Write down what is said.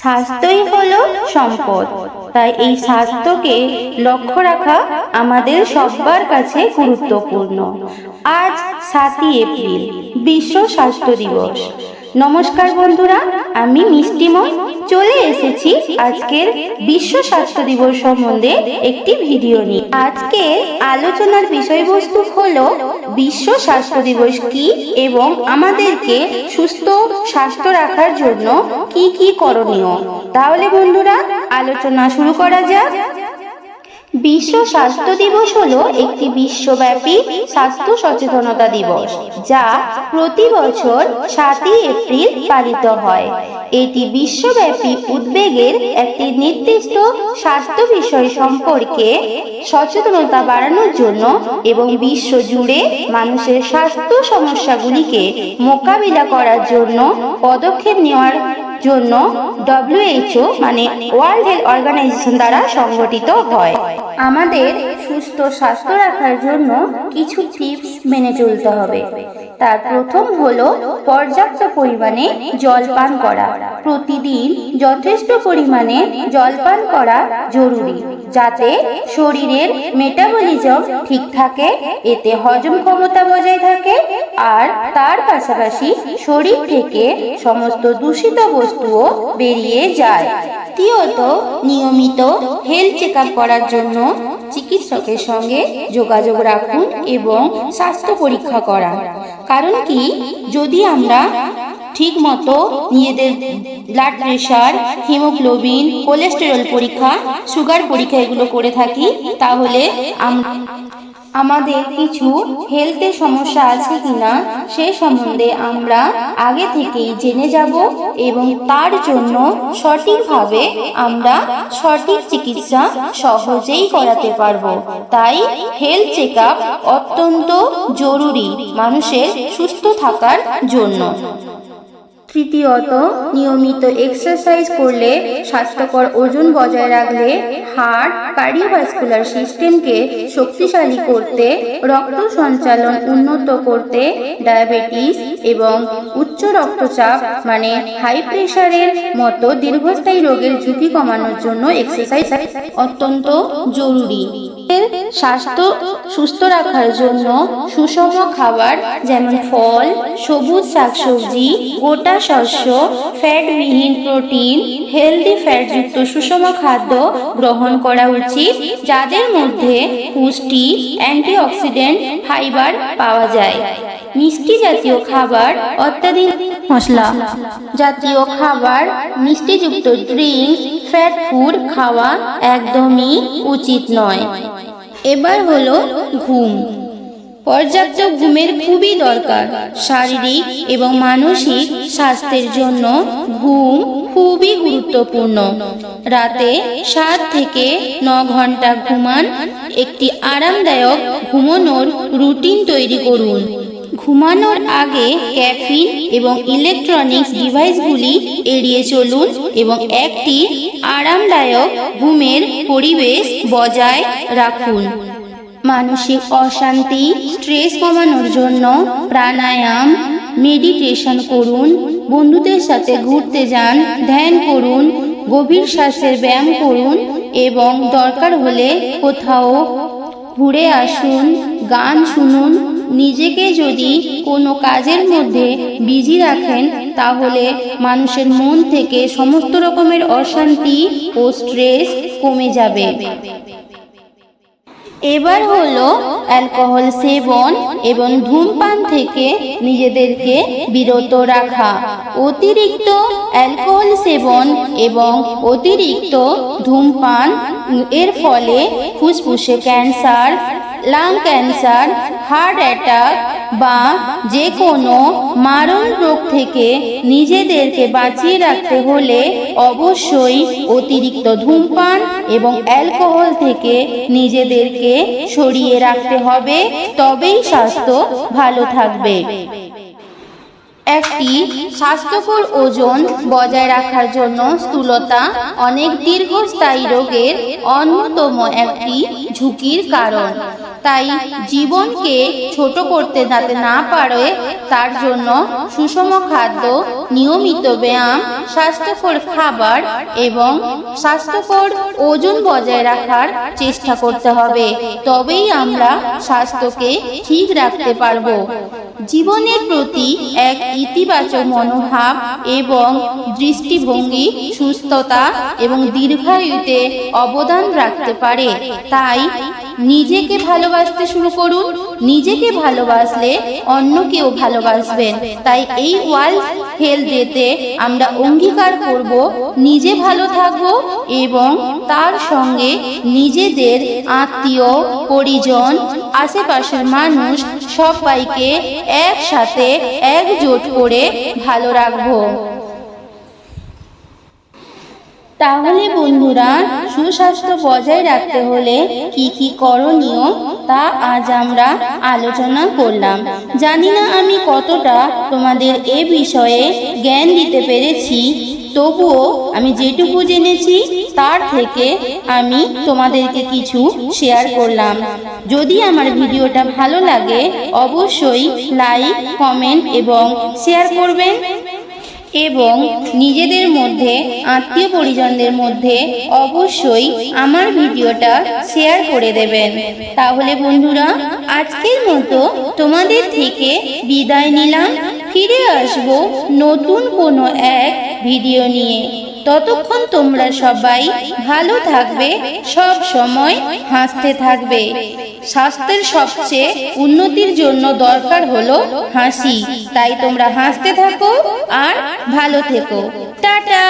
স্বাস্থ্যই হলো সম্পদ। তাই এই স্বাস্থ্যকে লক্ষ্য রাখা আমাদের সবার কাছে গুরুত্বপূর্ণ। আজ সাতই এপ্রিল, বিশ্ব স্বাস্থ্য দিবস। নমস্কার বন্ধুরা, আমি মিষ্টিময় চলে এসেছি আজকের বিশ্ব স্বাস্থ্য দিবস সম্বন্ধে একটি ভিডিও নিয়ে। আজকে আলোচনার বিষয়বস্তু হলো বিশ্ব স্বাস্থ্য দিবস কি এবং আমাদেরকে সুস্থ স্বাস্থ্য রাখার জন্য কি কি করণীয়। তাহলে বন্ধুরা, আলোচনা শুরু করা যাক। বিশ্ব স্বাস্থ্য দিবস হলো একটি বিশ্বব্যাপী স্বাস্থ্য সচেতনতা দিবস, যা প্রতি বছর সাতই এপ্রিল পালিত হয়। এটি বিশ্বব্যাপী উদ্বেগের একটি নির্দিষ্ট স্বাস্থ্য বিষয় সম্পর্কে সচেতনতা বাড়ানোর জন্য এবং বিশ্ব জুড়ে মানুষের স্বাস্থ্য সমস্যাগুলিকে মোকাবিলা করার জন্য পদক্ষেপ নেওয়ার জন্য ডব্লিউএইচও মানে ওয়ার্ল্ড হেলথ অর্গানাইজেশন দ্বারা সংগঠিত হয়। আমাদের সুস্থ স্বাস্থ্য রাখার জন্য কিছু টিপস মেনে চলতে হবে। তার প্রথম হলো পর্যাপ্ত পরিমাণে জল পান করা। প্রতিদিন যথেষ্ট পরিমাণে জল পান করা জরুরি, যাতে শরীরের মেটাবলিজম ঠিক থাকে, এতে হজম ক্ষমতা বজায় থাকে আর তার পাশাপাশি শরীর থেকে সমস্ত দূষিত বস্তুও বেরিয়ে যায়। তৃতীয়ত নিয়মিত হেলথ চেক করার জন্য চিকিৎসকের সঙ্গে যোগাযোগ রাখুন এবং স্বাস্থ্য পরীক্ষা করা কারণ কি, যদি আমরা ঠিক মতো নিজেদের ব্লাড প্রেশার হিমোগ্লোবিন কোলেস্টেরল পরীক্ষা সুগার পরীক্ষা এগুলো করে থাকি, তাহলে আম- আমাদের কিছু হেলথের সমস্যা আছে কিনা, সে সম্বন্ধে আমরা আগে থেকেই জেনে যাব এবং তার জন্য সঠিকভাবে আমরা সঠিক চিকিৎসা সহজেই করাতে পারব। তাই হেলথ চেক অত্যন্ত জরুরি মানুষের সুস্থ থাকার জন্য। তৃতীয়ত নিয়মিত এক্সারসাইজ করলে স্বাস্থ্যকর ওজন বজায় রাখলে হার্ট কার্ডিওভাস্কুলার সিস্টেমকে শক্তিশালী করতে, রক্ত সঞ্চালন উন্নত করতে ডায়াবেটিস এবং উচ্চ রক্তচাপ মানে হাই প্রেশারের মতো দীর্ঘস্থায়ী রোগের ঝুঁকি কমানোর জন্য এক্সারসাইজ অত্যন্ত জরুরি। স্বাস্থ্য সুস্থ রাখার জন্য সুষম খাবার যেমন ফল, সবুজ শাকসবজি, গোটা শস্য ফ্যাট ফ্যাটবিহীন প্রোটিন হেলদি ফ্যাটযুক্ত সুষম খাদ্য গ্রহণ করা উচিত, যাদের মধ্যে পুষ্টি অ্যান্টিঅক্সিডেন্ট ফাইবার পাওয়া যায়। মিষ্টি জাতীয় খাবার অত্যাধিক মশলা। জাতীয় খাবার, মিষ্টিযুক্ত ড্রিঙ্কস ফ্যাট ফুড খাওয়া একদমই উচিত নয়। এবার হলো ঘুম। পর্যাপ্ত ঘুমের খুবই দরকার। শারীরিক এবং মানসিক স্বাস্থ্যের জন্য ঘুম খুবই গুরুত্বপূর্ণ। রাতে সাত থেকে ন ঘণ্টা ঘুমান একটি আরামদায়ক ঘুমানোর রুটিন তৈরি করুন। ঘুমানোর আগে ক্যাফিন এবং ইলেকট্রনিক্স ডিভাইসগুলি এড়িয়ে চলুন এবং একটি আরামদায়ক ঘুমের পরিবেশ বজায় রাখুন। মানসিক অশান্তি, স্ট্রেস কমানোর জন্য প্রাণায়াম, মেডিটেশন করুন, বন্ধুদের সাথে ঘুরতে যান, ধ্যান করুন, গভীর শ্বাসের ব্যায়াম করুন এবং দরকার হলে কোথাও ঘুরে আসুন, গান শুনুন নিজেকে যদি কোনো কাজের মধ্যে বিজি রাখেন, তাহলে মানুষের মন থেকে সমস্ত রকমের অশান্তি ও স্ট্রেস কমে যাবে। এবার হলো অ্যালকোহল সেবন এবং ধূমপান থেকে নিজেদেরকে বিরত রাখা। অতিরিক্ত অ্যালকোহল সেবন এবং অতিরিক্ত ধূমপান এর ফলে ফুসফুসে cancer lung cancer heart attack বা যে কোনো মারণ রোগ থেকে নিজেদেরকে বাঁচিয়ে রাখতে হলে অবশ্যই অতিরিক্ত ধূমপান এবং অ্যালকোহল থেকে নিজেদেরকে সরিয়ে রাখতে হবে। তবেই স্বাস্থ্য ভালো থাকবে। একটি স্বাস্থ্যকর ওজন বজায় রাখার জন্য স্থূলতা অনেক দীর্ঘস্থায়ী রোগের অন্যতম একটি ঝুঁকির কারণ। তাই জীবনকে ছোট করতে যাতে না পারে, তার জন্য সুষম খাদ্য, নিয়মিত ব্যায়াম, স্বাস্থ্যকর খাবার এবং স্বাস্থ্যকর ওজন বজায় রাখার চেষ্টা করতে হবে। তবেই আমরা স্বাস্থ্যকে ঠিক রাখতে পারব। জীবনের প্রতি এক ইতিবাচক মনোভাব এবং দৃষ্টিভঙ্গি, সুস্থতা এবং দীর্ঘায়ুতে অবদান রাখতে পারে। তাই নিজেকে ভালোবাসতে শুরু করুন। নিজেকে ভালোবাসলে অন্যকেও ভালোবাসবেন। তাই এই ওয়ার্ল্ড হেলথ ডেতে আমরা অঙ্গীকার করব, নিজে ভালো থাকব এবং তার সঙ্গে নিজেদের আত্মীয়, পরিজন, আশেপাশের মানুষ সবাইকে একসাথে একজোট করে ভালো রাখব। তাহলে বন্ধুরা, সুস্বাস্থ্য বজায় রাখতে হলে কি কি করণীয় তা আজ আমরা আলোচনা করলাম। জানি না আমি কতটা তোমাদের এ বিষয়ে জ্ঞান দিতে পেরেছি, তবুও আমি যেটুকু জেনেছি তার থেকে আমি তোমাদেরকে কিছু শেয়ার করলাম। যদি আমার ভিডিওটা ভালো লাগে, অবশ্যই লাইক কমেন্ট এবং শেয়ার করবেন। এবং নিজেদের মধ্যে, আত্মীয় পরিজনদের মধ্যে অবশ্যই আমার ভিডিওটা শেয়ার করে দেবেন। তাহলে বন্ধুরা, আজকের মতো তোমাদের থেকে বিদায় নিলাম। ফিরে আসব নতুন কোনো এক ভিডিও নিয়ে। ততক্ষণ তোমরা সবাই ভালো থাকবে, সব সময় হাসতে থাকবে। স্বাস্থ্যের সবচেয়ে উন্নতির জন্য দরকার হলো হাসি। তাই তোমরা হাসতে থাকো আর ভালো থেকো। টাটা!